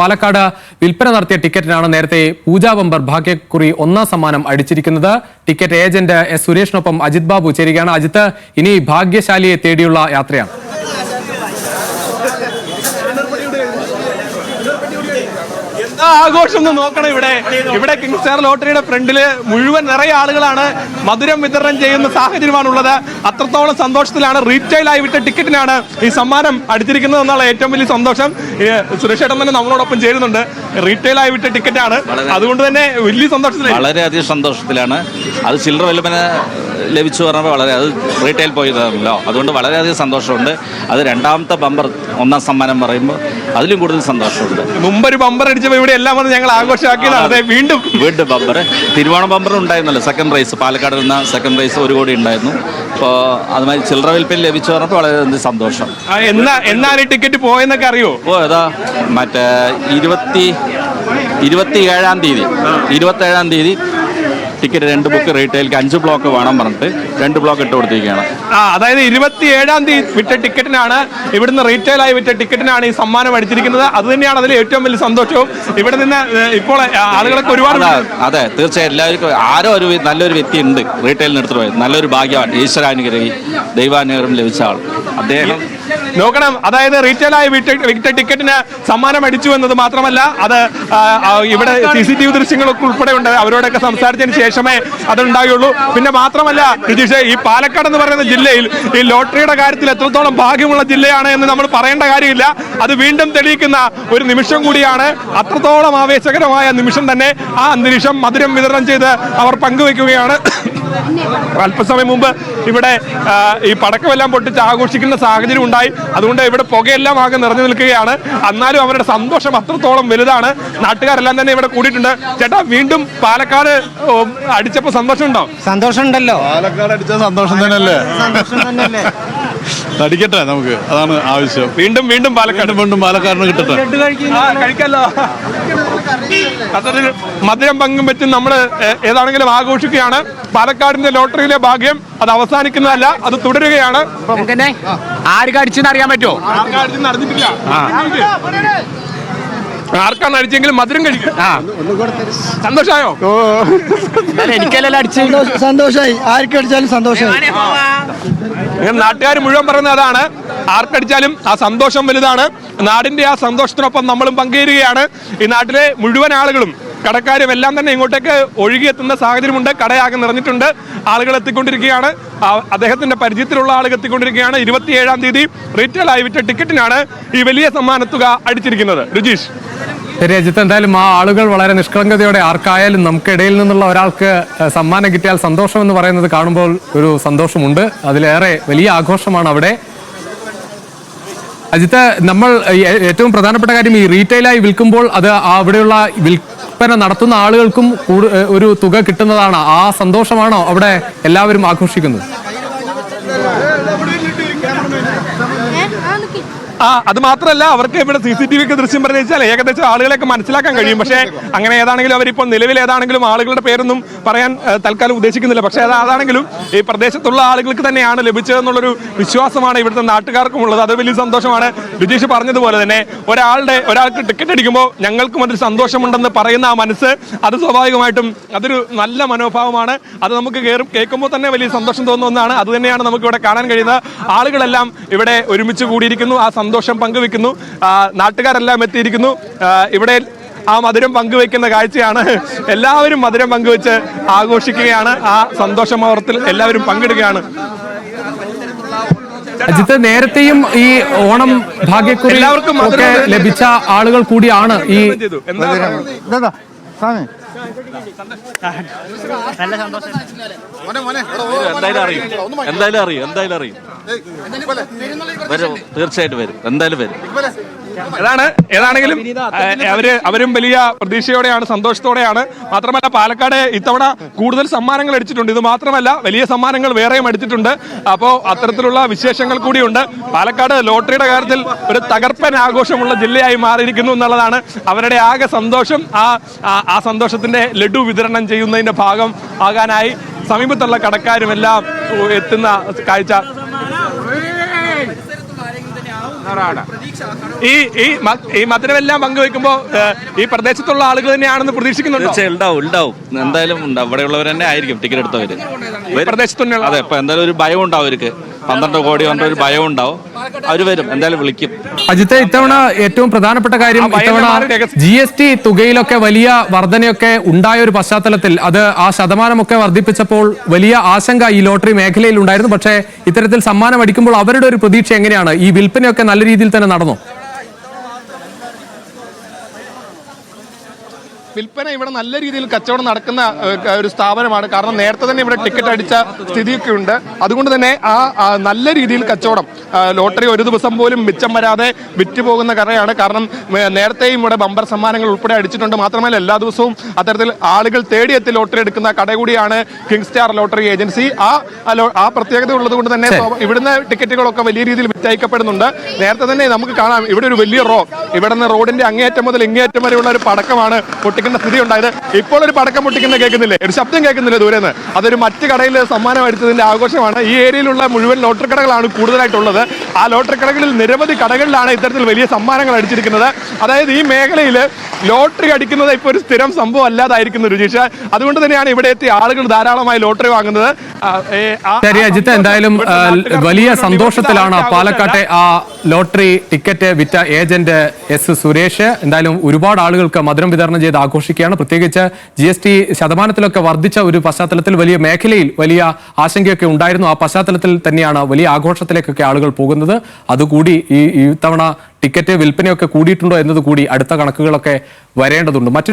പാലക്കാട് വിൽപ്പന നടത്തിയ ടിക്കറ്റിനാണ് നേരത്തെ പൂജാ ബമ്പർ ഭാഗ്യക്കുറി ഒന്നാം സമ്മാനം അടിച്ചിരിക്കുന്നത്. ടിക്കറ്റ് ഏജന്റ് എസ് സുരേഷിനൊപ്പം അജിത് ബാബു ചേരുകയാണ്. അജിത്ത് ഇനി ഭാഗ്യശാലിയെ തേടിയുള്ള യാത്രയാണ്. എന്താ ആഘോഷം എന്ന് നോക്കണം ഇവിടെ. ഇവിടെ കിങ് സ്റ്റാർ ലോട്ടറിയുടെ ഫ്രണ്ടിൽ മുഴുവൻ നിറയെ ആളുകളാണ് മധുരം വിതരണം ചെയ്യുന്ന സാഹചര്യമാണുള്ളത്. അത്രത്തോളം സന്തോഷത്തിലാണ് റീറ്റെയിൽ ആയി വിട്ട ടിക്കറ്റിനാണ് ഈ സമ്മാനം അടിച്ചിരിക്കുന്നത് എന്നുള്ള ഏറ്റവും വലിയ സന്തോഷം. സുരക്ഷേട്ടൻ തന്നെ നമ്മളോടൊപ്പം ചേരുന്നുണ്ട്. റീറ്റെയിൽ ആയി വിട്ട ടിക്കറ്റാണ് അതുകൊണ്ട് തന്നെ വലിയ സന്തോഷത്തിലായി. വളരെയധികം സന്തോഷത്തിലാണ്. അത് ചില്ലറ വിലപ്പന ലഭിച്ചു പറഞ്ഞപ്പോൾ വളരെ അത് റീറ്റെയിൽ പോയതാണല്ലോ അതുകൊണ്ട് വളരെയധികം സന്തോഷമുണ്ട്. അത് രണ്ടാമത്തെ ബമ്പർ ഒന്നാം സമ്മാനം പറയുമ്പോൾ അതിലും കൂടുതൽ സന്തോഷമുണ്ട്. മുമ്പ് ഒരു ബമ്പർ അടിച്ചപ്പോൾ ഇവിടെ എല്ലാം വന്ന് ഞങ്ങൾ ആഘോഷമാക്കിയതാണ്. അതെ. വീണ്ടും. വീണ്ടും ബമ്പർ തിരുവോണം ബമ്പർ ഉണ്ടായിരുന്നല്ലോ സെക്കൻഡ് പ്രൈസ് പാലക്കാട് നിന്ന് സെക്കൻഡ് പ്രൈസ് ഒരു കോടി ഉണ്ടായിരുന്നു. അപ്പോൾ അതുമാതിരി ചില്ലറ വിൽപ്പന ലഭിച്ചു പറഞ്ഞപ്പോൾ വളരെ സന്തോഷം. എന്നാ എന്നാണ് ഈ ടിക്കറ്റ് പോയെന്നൊക്കെ അറിയോ? ഓ ഏതാ? മറ്റേ ഇരുപത്തി ഇരുപത്തി ഏഴാം തീയതി ഇരുപത്തേഴാം തീയതി ടിക്കറ്റ് രണ്ട് ബുക്ക് റീറ്റെയിൽക്ക് അഞ്ച് ബ്ലോക്ക് വേണം പറഞ്ഞിട്ട് രണ്ട് ബ്ലോക്ക് ഇട്ട് കൊടുത്തിരിക്കുകയാണ്. ആ അതായത് ഇരുപത്തി ഏഴാം തീയതി വിറ്റ ടിക്കറ്റിനാണ് ഇവിടുന്ന് റീറ്റെയിൽ ആയി വിറ്റ ടിക്കറ്റിനാണ് ഈ സമ്മാനം അടിച്ചിരിക്കുന്നത്. അത് തന്നെയാണ് അതിൽ ഏറ്റവും വലിയ സന്തോഷവും. ഇവിടെ നിന്ന് ഇപ്പോൾ ആളുകളൊക്കെ ഒരുപാട് അതെ അതെ തീർച്ചയായും എല്ലാവർക്കും ആരോ ഒരു നല്ലൊരു വ്യക്തി ഉണ്ട് റീറ്റെയിലിന് എടുത്തിട്ട് പോയത്. നല്ലൊരു ഭാഗ്യമാണ് ഈശ്വരാനുഗ്രഹി ദൈവാനുഗ്രഹം ലഭിച്ച ആൾ. അദ്ദേഹം നോക്കണം. അതായത് റീറ്റെയിൽ ആയി വിറ്റ ടിക്കറ്റിന് സമ്മാനം അടിച്ചു എന്നത് മാത്രമല്ല അത് ഇവിടെ സി സി ടി വി ദൃശ്യങ്ങളൊക്കെ ഉൾപ്പെടെ ഉണ്ട്. അവരോടൊക്കെ സംസാരിച്ചതിന് ശേഷമേ അതുണ്ടായുള്ളൂ. പിന്നെ മാത്രമല്ല രതീഷ് ഈ പാലക്കാട് എന്ന് പറയുന്ന ജില്ലയിൽ ഈ ലോട്ടറിയുടെ കാര്യത്തിൽ എത്രത്തോളം ഭാഗ്യമുള്ള ജില്ലയാണ് എന്ന് നമ്മൾ പറയേണ്ട കാര്യമില്ല. അത് വീണ്ടും തെളിയിക്കുന്ന ഒരു നിമിഷം കൂടിയാണ്. അത്രത്തോളം ആവേശകരമായ നിമിഷം തന്നെ ആ അന്തരീക്ഷം മധുരം വിതരണം ചെയ്ത് അവർ പങ്കുവെക്കുകയാണ് അല്പസമയം മുമ്പ് ഇവിടെ ഈ പടക്കമെല്ലാം പൊട്ടിച്ച് ആഘോഷിക്കുന്ന സാഹചര്യം ഉണ്ടായി. അതുകൊണ്ട് ഇവിടെ പുകയെല്ലാം ആകെ നിറഞ്ഞു നിൽക്കുകയാണ്. എന്നാലും അവരുടെ സന്തോഷം അത്രത്തോളം വലുതാണ്. നാട്ടുകാരെല്ലാം തന്നെ ഇവിടെ കൂടിയിട്ടുണ്ട്. ചേട്ടാ വീണ്ടും പാലക്കാട് അടിച്ചപ്പോൾ സന്തോഷം ഉണ്ടോ സന്തോഷം ഉണ്ടല്ലോ പാലക്കാട് അടിച്ച സന്തോഷം തന്നെയല്ലേ? സന്തോഷം തന്നെയല്ലേ? അടിക്കട്ടെ നമുക്ക്. അതാണ് ആവശ്യം. വീണ്ടും വീണ്ടും പാലക്കാട്. വീണ്ടും പാലക്കാടിന് കിട്ടട്ടെ. കഴിക്കല്ലോ. കഴിക്കാലോ അതൊരു മധുരം പങ്കും വെച്ച് നമ്മൾ ഏതാണെങ്കിലും ആഘോഷിക്കുകയാണ്. പാലക്കാടിന്റെ ലോട്ടറിയിലെ ഭാഗ്യം അത് അവസാനിക്കുന്നതല്ല അത് തുടരുകയാണ്. എങ്ങനെ ആർക്ക് അടിച്ചെന്ന് അറിയാൻ പറ്റുമോ? നടന്നിട്ടില്ല ആർക്കാണ് അടിച്ചെങ്കിലും മധുരം കഴിക്കും. സന്തോഷായോ? എനിക്കല്ലല്ലോ അടിച്ചു സന്തോഷമായി ആർക്ക് അടിച്ചാലും സന്തോഷമായി ഇങ്ങനെ നാട്ടുകാർ മുഴുവൻ പറയുന്നത് അതാണ്. ആർക്കടിച്ചാലും ആ സന്തോഷം വലുതാണ്. നാടിന്റെ ആ സന്തോഷത്തിനൊപ്പം നമ്മളും പങ്കുചേരുകയാണ് ഈ നാട്ടിലെ മുഴുവൻ ആളുകളും കടക്കാരും എല്ലാം തന്നെ ഇങ്ങോട്ടേക്ക് ഒഴുകിയെത്തുന്ന സാഹചര്യമുണ്ട്. കടയാകെ നിറഞ്ഞിട്ടുണ്ട്. ആളുകൾ എത്തിക്കൊണ്ടിരിക്കുകയാണ്. അദ്ദേഹത്തിന്റെ പരിചയത്തിലുള്ള ആളുകൾ എത്തിക്കൊണ്ടിരിക്കുകയാണ്. ഇരുപത്തിയേഴാം തീയതി റീറ്റെയിൽ ആയി വിറ്റ ടിക്കറ്റിനാണ് ഈ വലിയ സമ്മാനത്തുക അടിച്ചിരിക്കുന്നത്. രുജീഷ് ശരി അജിത്ത് എന്തായാലും ആ ആളുകൾ വളരെ നിഷ്കളങ്കതയോടെ ആർക്കായാലും നമുക്കിടയിൽ നിന്നുള്ള ഒരാൾക്ക് സമ്മാനം കിട്ടിയാൽ സന്തോഷം എന്ന് പറയുന്നത് കാണുമ്പോൾ ഒരു സന്തോഷമുണ്ട്. അതിലേറെ വലിയ ആഘോഷമാണ് അവിടെ. അജിത്ത് നമ്മൾ ഏറ്റവും പ്രധാനപ്പെട്ട കാര്യം ഈ റീറ്റെയിലായി വിൽക്കുമ്പോൾ അത് അവിടെയുള്ള വിൽപ്പന നടത്തുന്ന ആളുകൾക്കും ഒരു തുക കിട്ടുന്നതാണ് ആ സന്തോഷമാണോ അവിടെ എല്ലാവരും ആഘോഷിക്കുന്നത്? ആ അത് മാത്രമല്ല അവർക്ക് ഇവിടെ സി സി ടി വി ദൃശ്യം പറഞ്ഞു ഏകദേശം ആളുകളെയൊക്കെ മനസ്സിലാക്കാൻ കഴിയും. പക്ഷേ അങ്ങനെ ഏതാണെങ്കിലും അവരിപ്പോൾ നിലവിൽ ഏതാണെങ്കിലും ആളുകളുടെ പേരൊന്നും പറയാൻ തൽക്കാലം ഉദ്ദേശിക്കുന്നില്ല. പക്ഷേ അത് അതാണെങ്കിലും ഈ പ്രദേശത്തുള്ള ആളുകൾക്ക് തന്നെയാണ് ലഭിച്ചതെന്നുള്ളൊരു വിശ്വാസമാണ് ഇവിടുത്തെ നാട്ടുകാർക്കും ഉള്ളത്. അത് വലിയ സന്തോഷമാണ്. ബിജീഷ് പറഞ്ഞതുപോലെ തന്നെ ഒരാളുടെ ഒരാൾക്ക് ടിക്കറ്റ് അടിക്കുമ്പോൾ ഞങ്ങൾക്കും അതിൽ സന്തോഷമുണ്ടെന്ന് പറയുന്ന ആ മനസ്സ് അത് സ്വാഭാവികമായിട്ടും അതൊരു നല്ല മനോഭാവമാണ്. അത് നമുക്ക് കയറും കേൾക്കുമ്പോൾ തന്നെ വലിയ സന്തോഷം തോന്നുന്ന ഒന്നാണ്. അത് തന്നെയാണ് നമുക്ക് ഇവിടെ കാണാൻ കഴിയുന്നത്. ആളുകളെല്ലാം ഇവിടെ ഒരുമിച്ച് കൂടിയിരിക്കുന്നു. ആ സന്തോഷം പങ്കുവെക്കുന്നു. നാട്ടുകാരെല്ലാം എത്തിയിരിക്കുന്നു. ഇവിടെ ആ മധുരം പങ്കുവെക്കുന്ന കാഴ്ചയാണ്. എല്ലാവരും മധുരം പങ്കുവെച്ച് ആഘോഷിക്കുകയാണ്. ആ സന്തോഷം അവർത്തിൽ എല്ലാവരും പങ്കിടുകയാണ്. അജിത്ത് നേരത്തെയും ഈ ഓണം ഭാഗ്യക്കുറി എല്ലാവർക്കും ലഭിച്ച ആളുകൾ കൂടിയാണ് ഈ എന്തായാലും അറിയും. എന്തായാലും അറിയും. എന്തായാലും അറിയും. വരും തീർച്ചയായിട്ടും വരും. എന്തായാലും വരും. ഏതാണ്? ഏതാണെങ്കിലും അവർ അവരും വലിയ പ്രതീക്ഷയോടെയാണ് സന്തോഷത്തോടെയാണ്. മാത്രമല്ല പാലക്കാട് ഇത്തവണ കൂടുതൽ സമ്മാനങ്ങൾ അടിച്ചിട്ടുണ്ട് ഇത് മാത്രമല്ല വലിയ സമ്മാനങ്ങൾ വേറെയും അടിച്ചിട്ടുണ്ട് അപ്പോൾ അത്തരത്തിലുള്ള വിശേഷങ്ങൾ കൂടിയുണ്ട്. പാലക്കാട് ലോട്ടറിയുടെ കാര്യത്തിൽ ഒരു തകർപ്പൻ ആഘോഷമുള്ള ജില്ലയായി മാറിയിരിക്കുന്നു എന്നുള്ളതാണ് അവരുടെ ആകെ സന്തോഷം. ആ ആ- ആ സന്തോഷത്തിന്റെ ലഡു വിതരണം ചെയ്യുന്നതിന്റെ ഭാഗം ആകാനായി സമീപത്തുള്ള കടക്കാരും എല്ലാം എത്തുന്ന കാഴ്ച ഈ ഈ ഈ മധുരമെല്ലാം പങ്കുവെക്കുമ്പോ ഈ പ്രദേശത്തുള്ള ആളുകൾ തന്നെയാണെന്ന് പ്രതീക്ഷിക്കുന്നുണ്ട്? തീർച്ചയായും ഉണ്ടാവും ഉണ്ടാവും. എന്തായാലും ഉണ്ടാവും ഇവിടെയുള്ളവർ തന്നെ ആയിരിക്കും ടിക്കറ്റ് എടുത്തവര്. ഈ പ്രദേശത്തുള്ള അതെ ഇപ്പൊ എന്തായാലും ഒരു ഭയം ഉണ്ടാവും അവർക്ക്. പന്ത്രണ്ട് കോടി കൊണ്ട് ഒരു ഭയം ഉണ്ടാവും. അവർ വരും. എന്തായാലും വിളിക്കും. അജിത്തെ ഇത്തവണ ഏറ്റവും പ്രധാനപ്പെട്ട കാര്യം ഇത്തവണ ജി എസ് ടി തുകയിലൊക്കെ വലിയ വർധനയൊക്കെ ഉണ്ടായ ഒരു പശ്ചാത്തലത്തിൽ അത് ആ ശതമാനമൊക്കെ വർദ്ധിപ്പിച്ചപ്പോൾ വലിയ ആശങ്ക ഈ ലോട്ടറി മേഖലയിൽ ഉണ്ടായിരുന്നു പക്ഷേ ഇത്തരത്തിൽ സമ്മാനം അടിക്കുമ്പോൾ അവരുടെ ഒരു പ്രതീക്ഷ എങ്ങനെയാണ്? ഈ വിൽപ്പനയൊക്കെ നല്ല രീതിയിൽ തന്നെ നടന്നു? വിൽപ്പന ഇവിടെ നല്ല രീതിയിൽ കച്ചവടം നടക്കുന്ന ഒരു സ്ഥാപനമാണ്. കാരണം നേരത്തെ തന്നെ ഇവിടെ ടിക്കറ്റ് അടിച്ച സ്ഥിതിയൊക്കെ ഉണ്ട്. അതുകൊണ്ട് തന്നെ ആ നല്ല രീതിയിൽ കച്ചവടം ലോട്ടറി ഒരു ദിവസം പോലും മിച്ചം വരാതെ വിറ്റുപോകുന്ന കറയാണ്. കാരണം നേരത്തെയും ഇവിടെ ബമ്പർ സമ്മാനങ്ങൾ ഉൾപ്പെടെ അടിച്ചിട്ടുണ്ട്. മാത്രമല്ല എല്ലാ ദിവസവും അത്തരത്തിൽ ആളുകൾ തേടിയെത്തി ലോട്ടറി എടുക്കുന്ന കട കൂടിയാണ് കിങ് സ്റ്റാർ ലോട്ടറി ഏജൻസി. ആ ആ പ്രത്യേകത ഉള്ളത് കൊണ്ട് തന്നെ ഇവിടുന്ന് ടിക്കറ്റുകളൊക്കെ വലിയ രീതിയിൽ വിറ്റയക്കപ്പെടുന്നുണ്ട്. നേരത്തെ തന്നെ നമുക്ക് കാണാം ഇവിടെ ഒരു വലിയ റോ ഇവിടുന്ന് റോഡിന്റെ അങ്ങേയറ്റം മുതൽ ഇങ്ങേയറ്റം വരെയുള്ള ഒരു പടക്കമാണ് പൊട്ടിക്കുന്ന സ്ഥിതി ഉണ്ടായത് ഇപ്പോൾ ഒരു പടക്കം പൊട്ടിക്കുന്ന കേൾക്കുന്നില്ലേ? ഒരു ശബ്ദം കേൾക്കുന്നില്ലേ ദൂരെ നിന്ന്? അതൊരു മറ്റു കടയിൽ സമ്മാനം അടിച്ചതിന്റെ ആഘോഷമാണ്. ഈ ഏരിയയിലുള്ള മുഴുവൻ ലോട്ടറി കടകളാണ് കൂടുതലായിട്ടുള്ളത്. ആ ലോട്ടറി കടകളിൽ നിരവധി കടകളിലാണ് ഇത്തരത്തിൽ വലിയ സമ്മാനങ്ങൾ അടിച്ചിരിക്കുന്നത്. അതായത് ഈ മേഖലയിൽ ലോട്ടറി അടിക്കുന്നത് ഇപ്പോൾ ഒരു സ്ഥിരം സംഭവം അല്ലാതായിരിക്കുന്നു രുചീഷ. അതുകൊണ്ട് തന്നെയാണ് ഇവിടെ എത്തി ആളുകൾ ധാരാളമായി ലോട്ടറി വാങ്ങുന്നത്. ശരി അജിത്ത് എന്തായാലും വലിയ സന്തോഷത്തിലാണ് പാലക്കാട്ടെ ആ ലോട്ടറി ടിക്കറ്റ് വിറ്റ ഏജന്റ് എസ് സുരേഷ്. എന്തായാലും ഒരുപാട് ആളുകൾക്ക് മധുരം വിതരണം ചെയ്ത് ആഘോഷിക്കുകയാണ്. പ്രത്യേകിച്ച് ജി എസ് ടി ശതമാനത്തിലൊക്കെ വർദ്ധിച്ച ഒരു പശ്ചാത്തലത്തിൽ വലിയ മേഖലയിൽ വലിയ ആശങ്കയൊക്കെ ഉണ്ടായിരുന്നു. ആ പശ്ചാത്തലത്തിൽ തന്നെയാണ് വലിയ ആഘോഷത്തിലേക്കൊക്കെ ആളുകൾ പോകുന്നത്. അതുകൂടി ഈ ഇത്തവണ ടിക്കറ്റ് വിൽപ്പനയൊക്കെ കൂടിയിട്ടുണ്ടോ എന്നത് കൂടി അടുത്ത കണക്കുകളൊക്കെ വരേണ്ടതുണ്ട്.